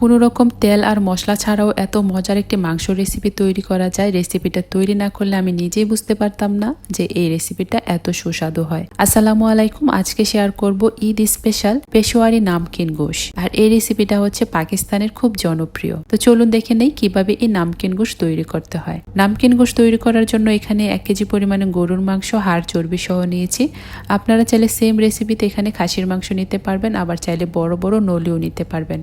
কোনো রকম তেল আর মশলা ছাড়াও এত মজার একটি মাংস রেসিপি তৈরি করা যায় রেসিপিটা তৈরি না করলে আমি নিজেই বুঝতে পারতাম না যে এই রেসিপিটা এত সুস্বাদু হয়। আসসালামু আলাইকুম, আজকে শেয়ার করব ঈদ স্পেশাল পেশোয়ারি নামকিন গোশ। আর এই রেসিপিটা হচ্ছে পাকিস্তানের খুব জনপ্রিয়। তো চলুন দেখে নেই কীভাবে এই নামকিন গোশ তৈরি করতে হয়। নামকিন গোশ তৈরি করার জন্য এখানে এক কেজি পরিমাণে গরুর মাংস, হাড় চর্বি সহ নিয়েছি। আপনারা চাইলে সেম রেসিপিতে এখানে খাসির মাংস নিতে পারবেন, আবার চাইলে বড় বড় নলিও নিতে পারবেন।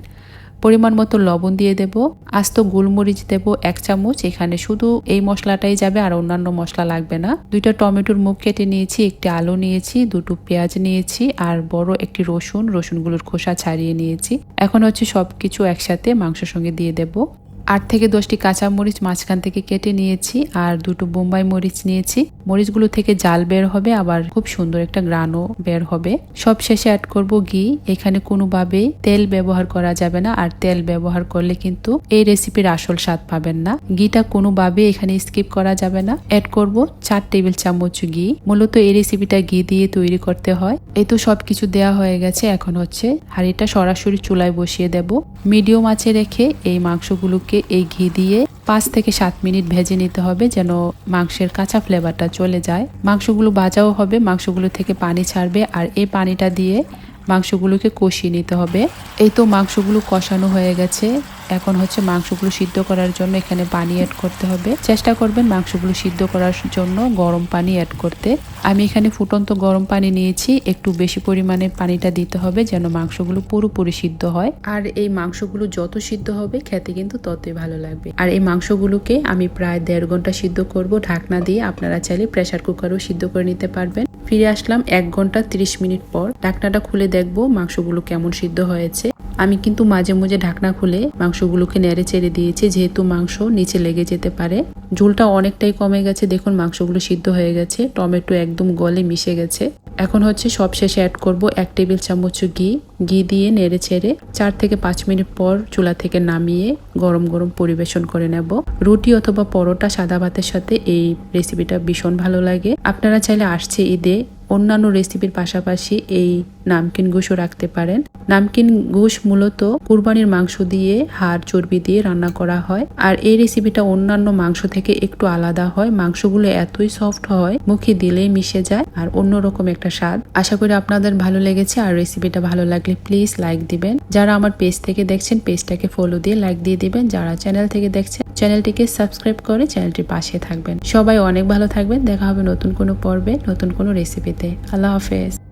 পরিমাণ মতো লবণ দিয়ে দেব, আস্ত গোলমরিচ দেব এক চামচ, এখানে শুধু এই মশলাটাই যাবে, আর অন্যান্য মশলা লাগবে না। দুইটা টমেটোর মুখ কেটে নিয়েছি, একটি আলু নিয়েছি, দুটো পেঁয়াজ নিয়েছি, আর বড় একটি রসুন, রসুনগুলোর খোসা ছাড়িয়ে নিয়েছি। এখন হচ্ছে সবকিছু একসাথে মাংসের সঙ্গে দিয়ে দেব। আট থেকে দশটি কাঁচা মরিচ মাঝখান থেকে কেটে নিয়েছি আর দুটো বোম্বাই মরিচ নিয়েছি। মরিচগুলো থেকে জাল বের হবে, আবার খুব সুন্দর একটা গ্রানও বের হবে। সব শেষে অ্যাড করব ঘি। এখানে কোনোভাবে তেল ব্যবহার করা যাবে না, আর তেল ব্যবহার করলে কিন্তু এই রেসিপির আসল স্বাদ পাবেন না। ঘিটা কোনোভাবে এখানে স্কিপ করা যাবে না। অ্যাড করব চার টেবিল চামচ ঘি। মূলত এই রেসিপিটা ঘি দিয়ে তৈরি করতে হয়। এই তো সবকিছু দেওয়া হয়ে গেছে। এখন হচ্ছে হাঁড়িটা সরাসরি চুলায় বসিয়ে দেব। মিডিয়াম আঁচে রেখে এই মাংসগুলোকে এই ঘি দিয়ে পাঁচ থেকে সাত মিনিট ভেজে নিতে হবে যেন মাংসের কাঁচা ফ্লেভারটা চলে যায়। মাংসগুলো বাজাও হবে, মাংসগুলো থেকে পানি ছাড়বে আর এই পানিটা দিয়ে মাংসগুলোকে কষিয়ে নিতে হবে। এই তো মাংসগুলো কষানো হয়ে গেছে। এখন হচ্ছে মাংসগুলো সিদ্ধ করার জন্য এখানে পানি অ্যাড করতে হবে। চেষ্টা করবেন মাংসগুলো সিদ্ধ করার জন্য গরম পানি অ্যাড করতে। আমি এখানে ফুটন্ত গরম পানি নিয়েছি। একটু বেশি পরিমাণে পানিটা দিতে হবে যেন মাংসগুলো পুরোপুরি সিদ্ধ হয়। আর এই মাংসগুলো যত সিদ্ধ হবে খেতে কিন্তু ততই ভালো লাগবে। আর এই মাংসগুলোকে আমি প্রায় দেড় ঘণ্টা সিদ্ধ করব। ঢাকনা দিয়ে আপনারা চাইলে প্রেশার কুকারও সিদ্ধ করে নিতে পারবেন। ফিরে আসলাম এক ঘণ্টা 30 মিনিট পর। ঢাকনাটা খুলে দেখব মাংসগুলো কেমন সিদ্ধ হয়েছে। আমি কিন্তু মাঝে মাঝে ঢাকনা খুলে মাংসগুলোকে নেড়ে চেড়ে দিয়েছি, যেহেতু মাংস নিচে লেগে যেতে পারে। ঝোলটা অনেকটাই কমে গেছে, দেখুন মাংসগুলো সিদ্ধ হয়ে গেছে, টমেটো একদম গলে মিশে গেছে। এখন হচ্ছে সব শেষে অ্যাড করব এক টেবিল চামচ ঘি। ঘি দিয়ে নেড়ে ছেড়ে চার থেকে পাঁচ মিনিট পর চুলা থেকে নামিয়ে গরম গরম পরিবেশন করে নেব। রুটি অথবা পরোটা, সাদা ভাতের সাথে এই রেসিপিটা ভীষণ ভালো লাগে। আপনারা চাইলে আসছে ঈদে অন্যান্য রেসিপির পাশাপাশি এই নামকিন ঘুষও রাখতে পারেন। নামকিন ঘুষ মূলত কুরবানির মাংস দিয়ে হাড়, চর্বি দিয়ে রান্না করা হয়। আর এই রেসিপিটা অন্যান্য মাংস থেকে একটু আলাদা হয়। মাংসগুলো এতই সফট হয়, মুখে দিলেই মিশে যায় আর অন্যরকম একটা স্বাদ। আশা করি আপনাদের ভালো লেগেছে। আর রেসিপিটা ভালো লাগলে প্লিজ লাইক দিবেন। যারা আমার পেজ থেকে দেখছেন পেজটাকে ফলো দিয়ে লাইক দিয়ে দিবেন। যারা চ্যানেল থেকে দেখছেন চ্যানেলটিকে সাবস্ক্রাইব করে চ্যানেলটির পাশে থাকবেন। সবাই অনেক ভালো থাকবেন। দেখা হবে নতুন কোনো পর্বে, নতুন কোনো রেসিপিতে আল্লাহ হাফেজ।